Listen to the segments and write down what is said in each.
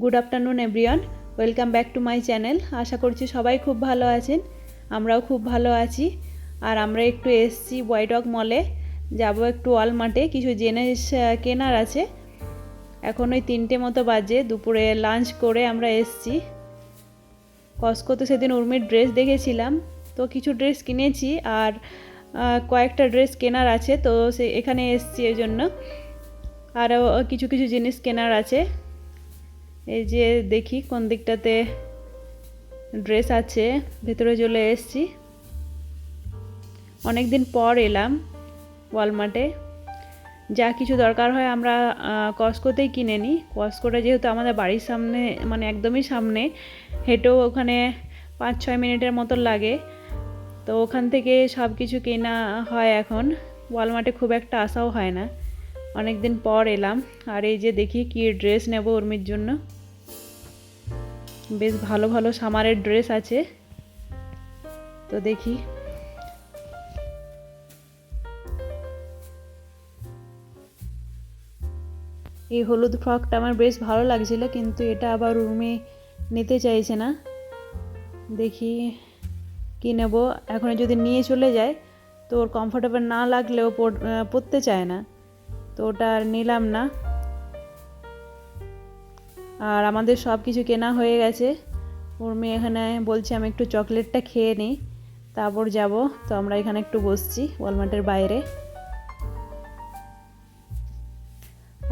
Good afternoon everyone welcome back to my channel আশা করছি সবাই খুব ভালো আছেন। আমরাও খুব ভালো আছি। আর আমরা একটু এসছি ওয়াইডক মলে যাব একটু অলমার্টে কিছু জিনিস কেনার আছে। এখন ওই তিনটে মতো বাজে। দুপুরে লাঞ্চ করে আমরা এসছি। কস্কোতে সেদিন উর্মির ড্রেস দেখেছিলাম। তো কিছু ড্রেস কিনেছি। আর কয়েকটা ড্রেস কেনার আছে। তো সে, এখানে এসছি এই জন্য। আরও কিছু কিছু জিনিস কেনার আছে। এই যে দেখি কোন দিকটাতে ড্রেস আছে, ভেতরে চলে এসছি। অনেক দিন পর এলাম ওয়ালমার্টে যা কিছু দরকার হয় আমরা কস্কোতেই কিনে নিই। কস্কোটা যেহেতু আমাদের বাড়ির সামনে মানে একদমই সামনে, হেঁটেও ওখানে পাঁচ ছয় মিনিটের মতো লাগে। তো ওখান থেকে সব কিছু কেনা হয় এখন। ওয়ালমার্টে খুব একটা আসাও হয় না। অনেক দিন পর এলাম। আর এই যে দেখি কি ড্রেস নেব উর্মির জন্য। বেশ ভালো ভালো সামারের ড্রেস আছে। তো দেখি। এই হলুদ ফ্রকটা আমার বেশ ভালো লাগছিল, কিন্তু এটা আবার উর্মি নিতে চাইছে না। দেখি কি নেব। এখন যদি নিয়ে চলে যায়, তো ওর কমফোর্টেবল না লাগলেও পর- পরতে চায় না। তো ওটা আর নিলাম না। আর আমাদের সব কিছু কেনা হয়ে গেছে। উর্মি এখানে বলছে, আমি একটু চকলেটটা খেয়ে নিই, তারপর যাব। তো আমরা এখানে একটু বসছি ওয়ালমার্টের বাইরে।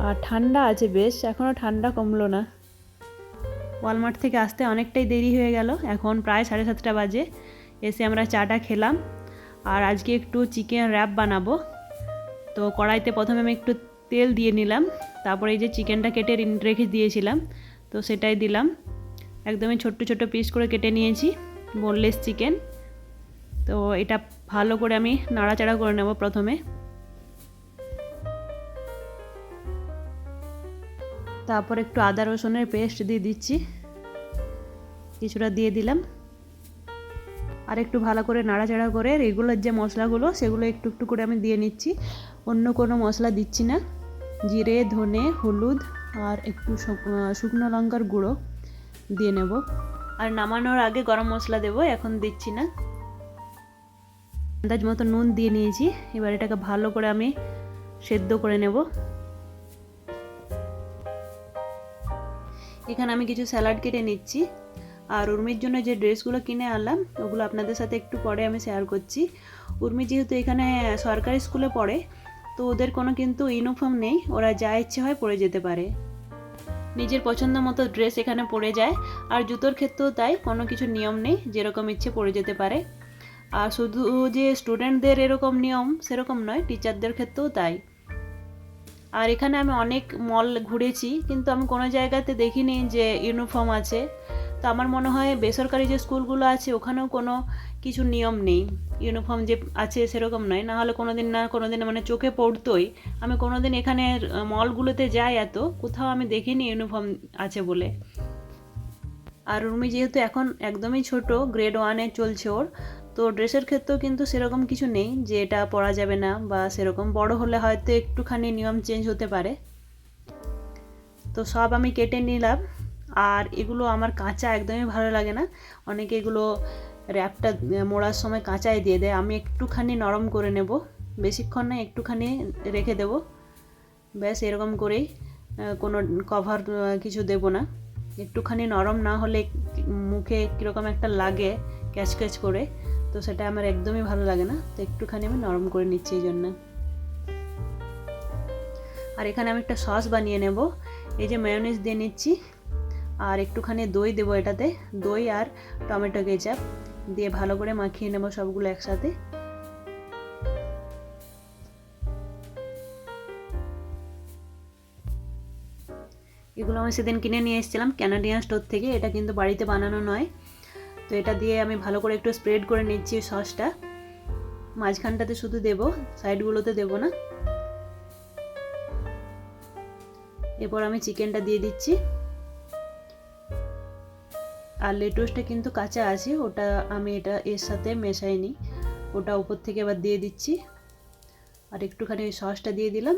আর ঠান্ডা আছে বেশ এখনও ঠান্ডা কমলো না। ওয়ালমার্ট থেকে আসতে অনেকটাই দেরি হয়ে গেল, এখন প্রায় সাড়ে সাতটা বাজে। এসে আমরা চাটা খেলাম, আর আজকে একটু চিকেন র্যাপ বানাবো। তো কড়াইতে প্রথমে আমি একটু তেল দিয়ে নিলাম। তারপরে এই যে চিকেনটা কেটে রেখে দিয়েছিলাম, তো সেটাই দিলাম। একদমই ছোট্ট ছোট্ট পিস করে কেটে নিয়েছি বোনলেস চিকেন তো এটা ভালো করে আমি নাড়াচাড়া করে নেব প্রথমে। তারপর একটু আদা রসুনের পেস্ট দিয়ে দিচ্ছি। কিছুটা দিয়ে দিলাম। আর একটু ভালো করে নাড়াচাড়া করে রেগুলার যে মশলাগুলো, সেগুলো একটু একটু করে আমি দিয়ে নিচ্ছি। অন্য কোনো মশলা দিচ্ছি না। জিরে, ধনে, হলুদ আর একটু শুকনো লঙ্কার গুঁড়ো দিয়ে নেব। আর নামানোর আগে গরম মশলা দেবো, এখন দিচ্ছি না। আন্দাজ মতো নুন দিয়ে নিয়েছি, এবার এটাকে ভালো করে আমি সেদ্ধ করে নেব। এখানে আমি কিছু স্যালাড কেটে নিচ্ছি। আর উর্মির জন্য যে ড্রেসগুলো কিনে আনলাম, ওগুলো আপনাদের সাথে একটু পরে আমি শেয়ার করছি। উর্মি যেহেতু এখানে সরকারি স্কুলে পড়ে তো ওদের কোনো কিন্তু ইউনিফর্ম নেই। ওরা যা ইচ্ছে হয় পরে যেতে পারে। নিজের পছন্দ মতো ড্রেস এখানে পরে যায়। আর জুতোর ক্ষেত্রেও তাই, কোনো কিছু নিয়ম নেই, যেরকম ইচ্ছে পরে যেতে পারে। আর শুধু যে স্টুডেন্টদের এরকম নিয়ম, সেরকম নয় টিচারদের ক্ষেত্রেও তাই। আর এখানে আমি অনেক মল ঘুরেছি, কিন্তু আমি কোনো জায়গাতে দেখিনি যে ইউনিফর্ম আছে। তো আমার মনে হয় বেসরকারি যে স্কুলগুলো আছে, ওখানেও কোনো কিছু নিয়ম নেই। ইউনিফর্ম যে আছে সেরকম নয়। না হলে কোনো দিন না কোনো দিন মানে চোখে পড়তোই। আমি কোনো দিন এখানে মলগুলোতে যাই এত, কোথাও আমি দেখিনি ইউনিফর্ম আছে বলে। আর উর্মি যেহেতু এখন একদমই ছোট গ্রেড ওয়ানে চলছে ওর, তো ড্রেসের ক্ষেত্রেও কিন্তু সেরকম কিছু নেই যে এটা পরা যাবে না বা সেরকম। বড় হলে হয়তো একটুখানি নিয়ম চেঞ্জ হতে পারে। তো সব আমি কেটে নিলাম। আর এগুলো আমার কাঁচা একদমই ভালো লাগে না। অনেকে এগুলো র্যাপটা মোড়ার সময় কাঁচাই দিয়ে দেয়। আমি একটুখানি নরম করে নেব। বেশিক্ষণ না, একটুখানি রেখে দেব। ব্যাস, এরকম করেই কোনো কভার কিছু দেব না। একটুখানি নরম না হলে মুখে কীরকম একটা লাগে ক্যাচ ক্যাচ করে, তো সেটা আমার একদমই ভালো লাগে না। তো একটুখানি আমি নরম করে নিচ্ছি এই জন্য। আর এখানে আমি একটা সস বানিয়ে নেব। এই যে মায়োনিজ দিয়ে নিচ্ছি। আর একটুখানি দই দেবো এটাতে। দই আর টমেটো কেচাপ দিয়ে ভালো করে মাখিয়ে নেব সবগুলো একসাথে। এগুলো আমি সেদিন কিনে নিয়ে এসেছিলাম ক্যানাডিয়ান স্টোর থেকে। এটা কিন্তু বাড়িতে বানানো নয়। তো এটা দিয়ে আমি ভালো করে একটু স্প্রেড করে নিচ্ছি সসটা। মাঝখানটাতে শুধু দেব, সাইডগুলোতে দেব না। এরপর আমি চিকেনটা দিয়ে দিচ্ছি। আর লেটুসটা কিন্তু কাঁচা আছে, ওটা আমি এটা এর সাথে মেশাইনি। ওটা উপর থেকে এবার দিয়ে দিচ্ছি। আর একটুখানি ওই সসটা দিয়ে দিলাম।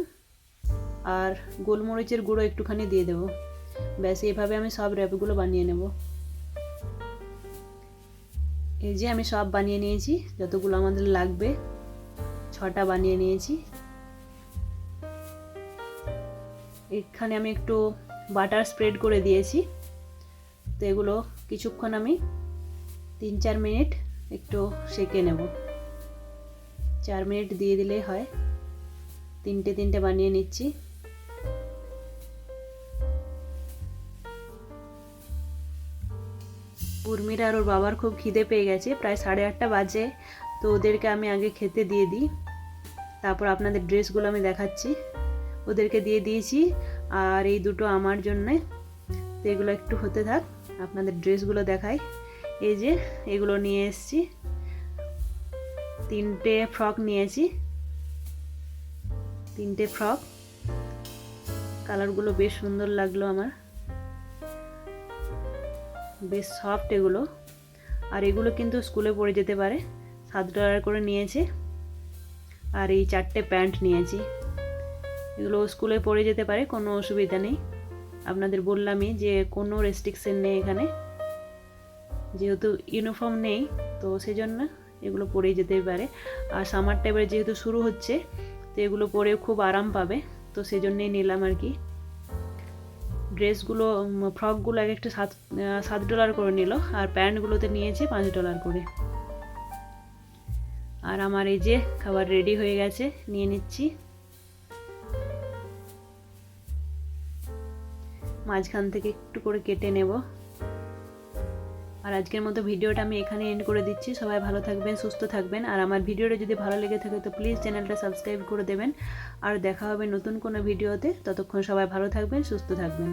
আর গোলমরিচের গুঁড়ো একটুখানি দিয়ে দেবো। ব্যাস এইভাবে আমি সব র্যাপগুলো বানিয়ে নেব। এই যে আমি সব বানিয়ে নিয়েছি, যতগুলো আমাদের লাগবে, ছটা বানিয়ে নিয়েছি। এখানে আমি একটু বাটার স্প্রেড করে দিয়েছি। তো এগুলো কিছুক্ষণ আমি তিন চার মিনিট একটু সেকে নেব। চার মিনিট দিয়ে দিলেই হয়। তিনটে তিনটে বানিয়ে নিচ্ছি। উর্মির আর ওর বাবার খুব খিদে পেয়ে গেছে। প্রায় সাড়ে আটটা বাজে। তো ওদেরকে আমি আগে খেতে দিয়ে দিই। তারপর আপনাদের ড্রেসগুলো আমি দেখাচ্ছি। ওদেরকে দিয়ে দিয়েছি। আর এই দুটো আমার জন্যে। তো এগুলো একটু হতে থাক। আপনাদের ড্রেসগুলো দেখাই। এই যে, এগুলো নিয়ে এসছি। তিনটে ফ্রক নিয়েছি। তিনটে ফ্রক। কালারগুলো বেশ সুন্দর লাগল আমার। বেশ সফট এগুলো। আর এগুলো কিন্তু স্কুলে পরে যেতে পারে। সাত ডলার করে নিয়েছে। আর এই চারটে প্যান্ট নিয়েছি। এগুলো স্কুলে পরে যেতে পারে, কোনো অসুবিধা নেই। আপনাদের বললামই যে কোনো রেস্ট্রিকশন নেই এখানে। যেহেতু ইউনিফর্ম নেই, তো সেজন্য এগুলো পরেই যেতে পারে। আর সামার টাইপের যেহেতু শুরু হচ্ছে, তো এগুলো পরে খুব আরাম পাবে। তো সেজন্যই নিলাম আর কি। ড্রেসগুলো ফ্রকগুলো এক একটা সাত সাত ডলার করে নিল, আর প্যান্টগুলোতে নিয়েছে পাঁচ ডলার করে। আর আমার এই যে খাবার রেডি হয়ে গেছে, নিয়ে নিচ্ছি। মাঝখান থেকে একটু করে কেটে নেব। আর আজকের মতো ভিডিওটা আমি এখানে এন্ড করে দিচ্ছি। সবাই ভালো থাকবেন, সুস্থ থাকবেন। আর আমার ভিডিওটা যদি ভালো লেগে থাকে, তো প্লিজ চ্যানেলটা সাবস্ক্রাইব করে দেবেন। আর দেখা হবে নতুন কোনো ভিডিওতে। ততক্ষণ সবাই ভালো থাকবেন, সুস্থ থাকবেন।